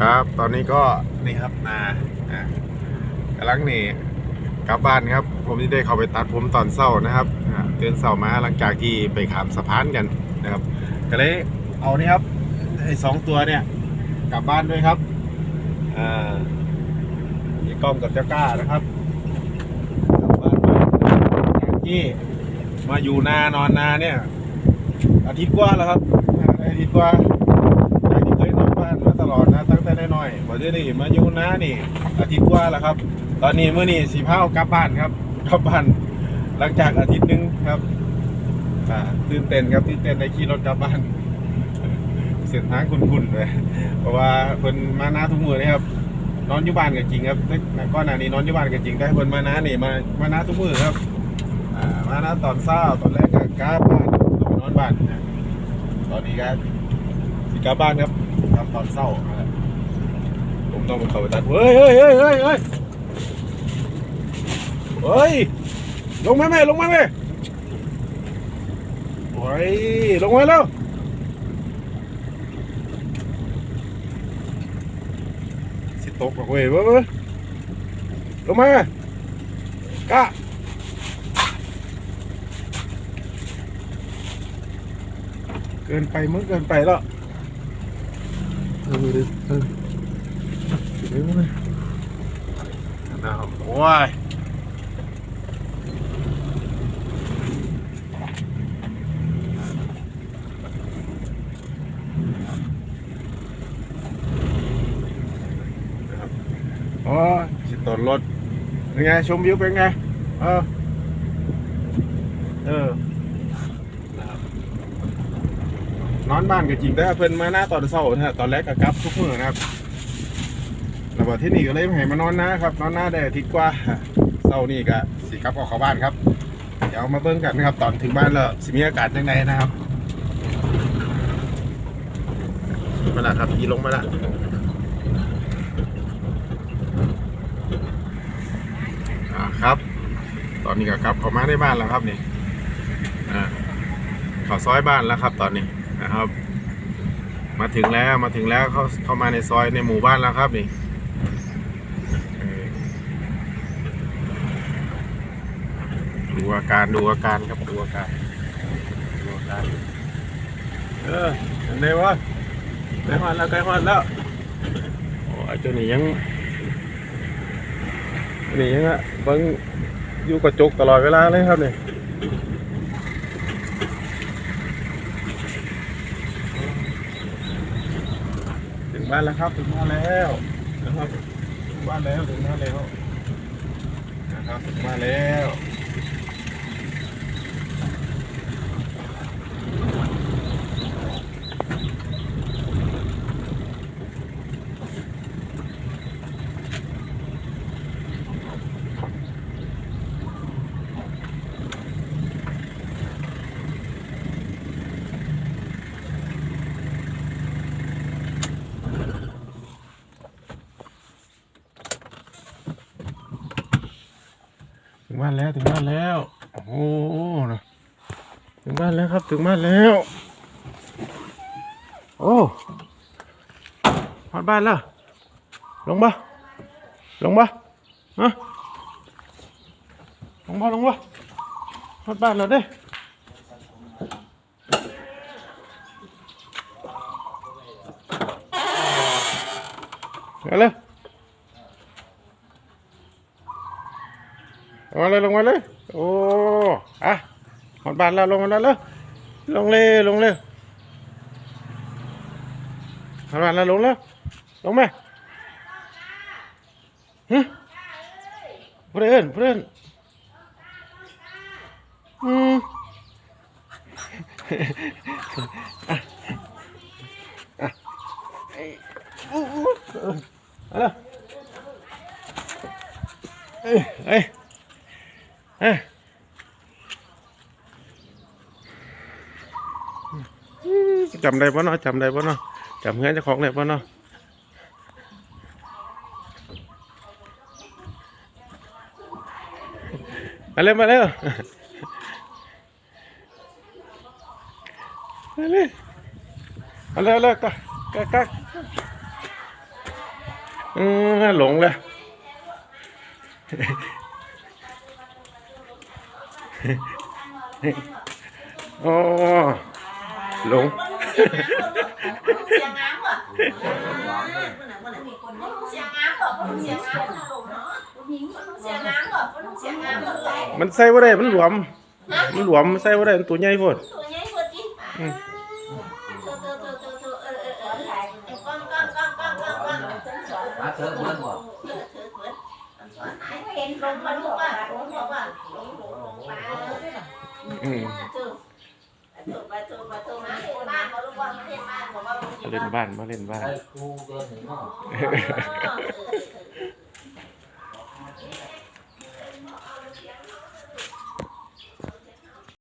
ครับ ตอนนี้ก็นี่ครับนาอะกำลังนี่กลับบ้านครับ ผมที่ได้เข้าไปตัดผมตอนเช้านะครับอะตื่นเช้ามาหลังจากที่ไปขามสะพานกันนะครับ ก็เลยเอานี่ครับไอ้สองตัวเนี่ยกลับบ้านด้วยครับอ่ามีกล้องกับเจ้าก้านะครับกลับบ้านด้วยจากที่มาอยู่นานอนนาเนี่ยอาทิตย์กว่าแล้วครับอาอาทิตย์กว่า แต่น้อยๆวันนี้นี่มาอยู่นานี่ อาทิตย์กว่าแล้วครับ ตอนนี้เมื่อนี่สีเผากลับบ้านครับกลับบ้านหลังจากอาทิตย์หนึงครับอ่าตื่นเต้นครับตื่นเต้นในขี่รถกลับบ้านเส้นทางคุ้นๆเลยเพราะว่าเพิ่นมาหน้าทุกมื้อเลยครับนอนอยู่บ้านก็จริงครับแต่ก่อนหน้านี้นอนอยู่บ้านก็จริงแต่เพิ่นมาหน้านี่มามาหน้าทุกมื้อครับอ่ามานาตอนเช้าตอนแรกก็กลับบ้านนอนบ้านตอนนี้ก็สิกลับบ้านครับกลับตอนเช้า ผมต้องไปเข้าไปตัดเฮ้ยเฮ้ยเฮ้ยเฮ้ยเฮ้ยเฮ้ยลงมาแม่ลงมาแม่เฮ้ยลงมาแล้วสิตกหรอกเว้ยเว้ยเว้ยลงมากะเกินไปมึงเกินไปแล้วเออเออ ออเดี๋ยวนะนะครับโอ้ยนะครับโอ้ยสิตนรถเป็นไง ชมวิวเป็นไง เออ เออนอนบ้านก็จริงแต่ว่าเพิ่นมาหน้าตอนเช้านะฮะตอนแรกก็กลับทุกมื้อนะครับ แล้วว่าที่นี่ก็เลยให้มานอนนะครับ นอนหน้าได้อาทิตย์กว่าเช้านี่ก็สิกลับออกเข้าบ้านครับ เดี๋ยวมาเบิ่งกันนะครับ ตอนถึงบ้านแล้วสิมีอากาศยังไงนะครับมาละครับขี่ลงมาละอ่าครับ ตอนนี้ก็กลับเข้ามาในบ้านแล้วครับนี่อ่าเข้าซอยบ้านแล้วครับ ตอนนี้นะครับ มาถึงแล้วมาถึงแล้วเข้าเข้ามาในซอยในหมู่บ้านแล้วครับนี่เออ ดูอาการดูอาการครับดูอาการดูอาการเออเห็นไหมวะใกล้ฮอดแล้วใกล้ฮอดแล้วโอ้ไอ้เจ้านี่ยังนี่ยังอะเบิ้งอยู่กระจกตลอดเวลาเลยครับเนี่ยถึงบ้านแล้วครับถึงบ้านแล้วนะครับถึงบ้านแล้วถึงบ้านแล้วนะครับถึงบ้านแล้ว งบ้านแล้วถึงบ้านแล้ว โอ้โหนะถึงบ้านแล้วครับ ถึงบ้านแล้ว โอ้ฮอดบ้านแล้วลงบ่ลงบ่ฮะลงบ่ลงบ่ฮอดบ้านแล้วเด้มาเลย งมาเลยลงมาเลย โอ้อะหมดบานแล้วลงมาแล้วเลยลงเลยลงเลยหมดบานแล้วลงแล้วลงมฮึเพื่อนเพื่อนอืม จำได้ปะเนาะจำได้ปะเนาะจำเงื่อนจะของได้ปะเนาะมาเร็วมาเร็วมาเร็วมาเร็วเร็วก็กกัอืมหลงเลยโอ้หลง มันใส่ว่าได้มันหลวม มันหลวมมันใส่ว่าได้มันตัวใหญ่พอดอืม เล่นบ้านมาเล่นบ้าน